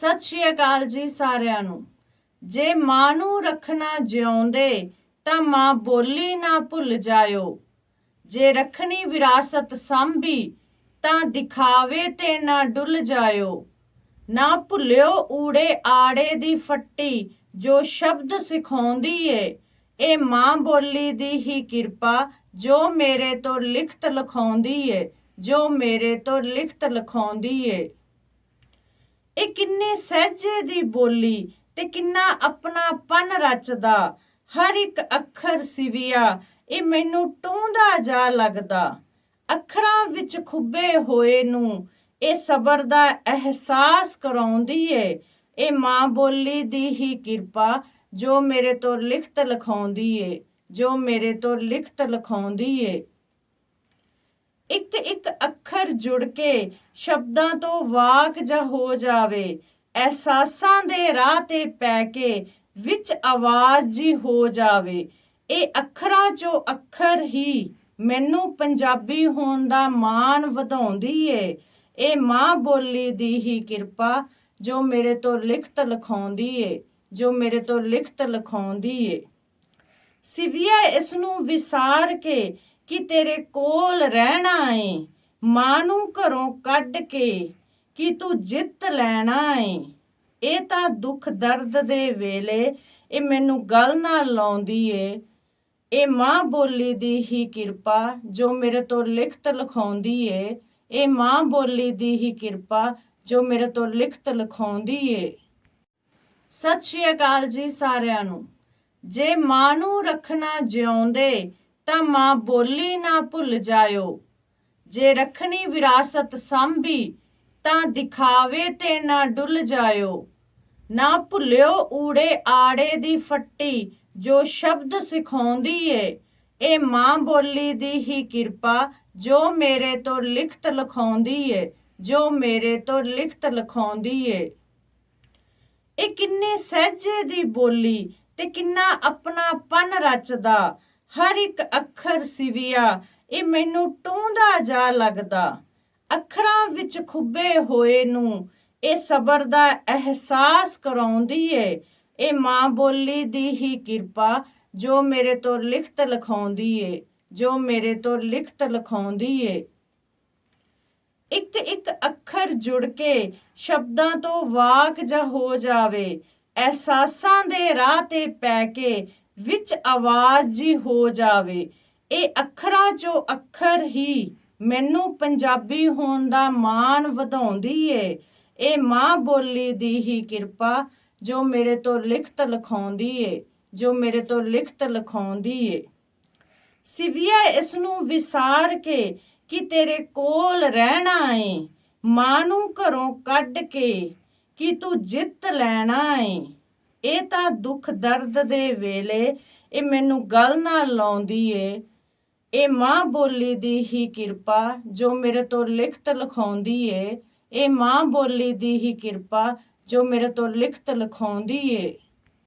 ਸਤਿ ਸ਼੍ਰੀ ਅਕਾਲ ਜੀ ਸਾਰਿਆਂ ਨੂੰ। ਜੇ ਮਾਂ ਨੂੰ ਰੱਖਣਾ ਜਿਉਂਦੇ, ਤਾਂ ਮਾਂ ਬੋਲੀ ਨਾ ਭੁੱਲ ਜਾਇਓ। ਜੇ ਰੱਖਣੀ ਵਿਰਾਸਤ ਸੰਭੀ, ਤਾਂ ਦਿਖਾਵੇ ਤੇ ਨਾ ਡੁੱਲ ਜਾਇਓ। ਨਾ ਭੁੱਲਿਓ ਊੜੇ ਆੜੇ ਦੀ ਫੱਟੀ, ਜੋ ਸ਼ਬਦ ਸਿਖਾਉਂਦੀ ਏ। ਇਹ ਮਾਂ ਬੋਲੀ ਦੀ ਹੀ ਕਿਰਪਾ, ਜੋ ਮੇਰੇ ਤੋਂ ਲਿਖਤ ਲਿਖਾਉਂਦੀ ਏ। ਜੋ ਮੇਰੇ ਤੋਂ ਲਿਖਤ ਲਿਖਾਉਂਦੀ ਏ। ਇਹ ਕਿੰਨੇ ਸਹਿਜੇ ਦੀ ਬੋਲੀ ਤੇ ਕਿੰਨਾ ਆਪਣਾਪਨ ਰਚਦਾ। ਹਰ ਇੱਕ ਅੱਖਰ ਸਿਵਿਆ, ਇਹ ਮੈਨੂੰ ਟੂੰਦਾ ਜਾ ਲੱਗਦਾ। ਅੱਖਰਾਂ ਵਿੱਚ ਖੁੱਬੇ ਹੋਏ ਨੂੰ, ਇਹ ਸਬਰ ਦਾ ਅਹਿਸਾਸ ਕਰਾਉਂਦੀ ਏ। ਇਹ ਮਾਂ ਬੋਲੀ ਦੀ ਹੀ ਕਿਰਪਾ, ਜੋ ਮੇਰੇ ਤੋਂ ਲਿਖਤ ਲਿਖਾਉਂਦੀ ਏ। ਜੋ ਮੇਰੇ ਤੋਂ ਲਿਖਤ ਲਿਖਾਉਂਦੀ ਏ। ਇੱਕ ਇੱਕ ਅੱਖਰ ਜੁੜ ਕੇ ਸ਼ਬਦਾਂ ਤੋਂ ਵਾਕ ਜਾ ਹੋ ਜਾਵੇ, ਅਹਿਸਾਸਾਂ ਦੇ ਰਾਹ ਤੇ ਪੈ ਕੇ ਵਿੱਚ ਆਵਾਜ਼ ਜੀ ਹੋ ਜਾਵੇ। ਇਹ ਅੱਖਰਾਂ ਚੋਂ ਅੱਖਰ ਹੀ ਮੈਨੂੰ ਪੰਜਾਬੀ ਹੋਣ ਦਾ ਮਾਣ ਵਧਾਉਂਦੀ ਏ। ਇਹ ਮਾਂ ਬੋਲੀ ਦੀ ਹੀ ਕਿਰਪਾ ਜੋ ਮੇਰੇ ਤੋਂ ਲਿਖਤ ਲਿਖਾਉਂਦੀ ਏ, ਜੋ ਮੇਰੇ ਤੋਂ ਲਿਖਤ ਲਿਖਾਉਂਦੀ ਏ। ਸਿਵਿਆ ਇਸ ਨੂੰ ਵਿਸਾਰ ਕੇ ਕਿ ਤੇਰੇ ਕੋਲ ਰਹਿਣਾ ਏ, ਮਾਂ ਨੂੰ ਘਰੋਂ ਕੱਢ ਕੇ ਕਿ ਤੂੰ ਜਿੱਤ ਲੈਣਾ ਏ। ਇਹ ਤਾਂ ਦੁੱਖ ਦਰਦ ਦੇ ਵੇਲੇ ਇਹ ਮੈਨੂੰ ਗੱਲ ਨਾਲ ਲਾਉਂਦੀ ਏ। ਇਹ ਮਾਂ ਬੋਲੀ ਦੀ ਹੀ ਕਿਰਪਾ ਜੋ ਮੇਰੇ ਤੋਂ ਲਿਖਤ ਲਿਖਾਉਂਦੀ ਏ। ਇਹ ਮਾਂ ਬੋਲੀ ਦੀ ਹੀ ਕਿਰਪਾ ਜੋ ਮੇਰੇ ਤੋਂ ਲਿਖਤ ਲਿਖਾਉਂਦੀ ਏ। ਸਤਿ ਸ਼੍ਰੀ ਅਕਾਲ ਜੀ ਸਾਰਿਆਂ ਨੂੰ। ਜੇ ਮਾਂ ਨੂੰ ਰੱਖਣਾ ਜਿਉਂਦੇ ਤਾਂ ਮਾਂ ਬੋਲੀ ਨਾ ਭੁੱਲ ਜਾਇਓ। ਜੇ ਰੱਖਣੀ ਵਿਰਾਸਤ ਸੰਭੀ, ਤਾਂ ਦਿਖਾਵੇ ਤੇ ਨਾ ਡੁੱਲ ਜਾਇਓ। ਨਾ ਭੁੱਲਿਓ ਊੜੇ ਆੜੇ ਦੀ ਫੱਟੀ, ਜੋ ਸ਼ਬਦ ਸਿਖਾਉਂਦੀ ਏ। ਇਹ ਮਾਂ ਬੋਲੀ ਦੀ ਹੀ ਕਿਰਪਾ, ਜੋ ਮੇਰੇ ਤੋਂ ਲਿਖਤ ਲਿਖਾਉਂਦੀ ਏ। ਜੋ ਮੇਰੇ ਤੋਂ ਲਿਖਤ ਲਿਖਾਉਂਦੀ ਏ। ਇਹ ਕਿੰਨੀ ਸਹਿਜੇ ਦੀ ਬੋਲੀ ਤੇ ਕਿੰਨਾ ਆਪਣਾਪਨ ਰਚਦਾ। ਹਰ ਇੱਕ ਅੱਖਰ ਸਿਵਿਆ, ਇਹ ਮੈਨੂੰ ਟੂੰਦਾ ਜਾ ਲੱਗਦਾ। ਅੱਖਰਾਂ ਵਿੱਚ ਖੁੱਬੇ ਹੋਏ ਨੂੰ, ਇਹ ਸਬਰ ਦਾ ਅਹਿਸਾਸ ਕਰਾਉਂਦੀ ਏ। ਇਹ ਮਾਂ ਬੋਲੀ ਦੀ ਹੀ ਕਿਰਪਾ, ਜੋ ਮੇਰੇ ਤੋਂ ਲਿਖਤ ਲਿਖਾਉਂਦੀ ਏ, ਜੋ ਮੇਰੇ ਤੋਂ ਲਿਖਤ ਲਿਖਾਉਂਦੀ ਏ। ਇੱਕ ਇੱਕ ਅੱਖਰ ਜੁੜ ਕੇ ਸ਼ਬਦਾਂ ਤੋਂ ਵਾਕ ਜਾ ਹੋ ਜਾਵੇ, ਅਹਿਸਾਸਾਂ ਦੇ ਰਾਹ ਤੇ ਪੈ ਕੇ ਵਿੱਚ ਆਵਾਜ਼ ਜੀ ਹੋ ਜਾਵੇ। ਇਹ ਅੱਖਰਾਂ ਚੋਂ ਅੱਖਰ ਹੀ ਮੈਨੂੰ ਪੰਜਾਬੀ ਹੋਣ ਦਾ ਮਾਣ ਵਧਾਉਂਦੀ ਏ। ਇਹ ਮਾਂ ਬੋਲੀ ਦੀ ਹੀ ਕਿਰਪਾ ਜੋ ਮੇਰੇ ਤੋਂ ਲਿਖਤ ਲਿਖਾਉਂਦੀ ਏ, ਜੋ ਮੇਰੇ ਤੋਂ ਲਿਖਤ ਲਿਖਾਉਂਦੀ ਏ। ਸਿਵਿਆ ਇਸ ਨੂੰ ਵਿਸਾਰ ਕੇ ਕਿ ਤੇਰੇ ਕੋਲ ਰਹਿਣਾ ਏ, ਮਾਂ ਨੂੰ ਘਰੋਂ ਕੱਢ ਕੇ ਕਿ ਤੂੰ ਜਿੱਤ ਲੈਣਾ ਏ। ਇਹ ਤਾਂ ਦੁੱਖ ਦਰਦ ਦੇ ਵੇਲੇ ਇਹ ਮੈਨੂੰ ਗੱਲ ਨਾ ਲਾਉਂਦੀ ਏ। ਇਹ ਮਾਂ ਬੋਲੀ ਦੀ ਹੀ ਕਿਰਪਾ ਜੋ ਮੇਰੇ ਤੋਂ ਲਿਖਤ ਲਿਖਾਉਂਦੀ ਏ। ਇਹ ਮਾਂ ਬੋਲੀ ਦੀ ਹੀ ਕਿਰਪਾ ਜੋ ਮੇਰੇ ਤੋਂ ਲਿਖਤ ਲਿਖਾਉਂਦੀ ਏ।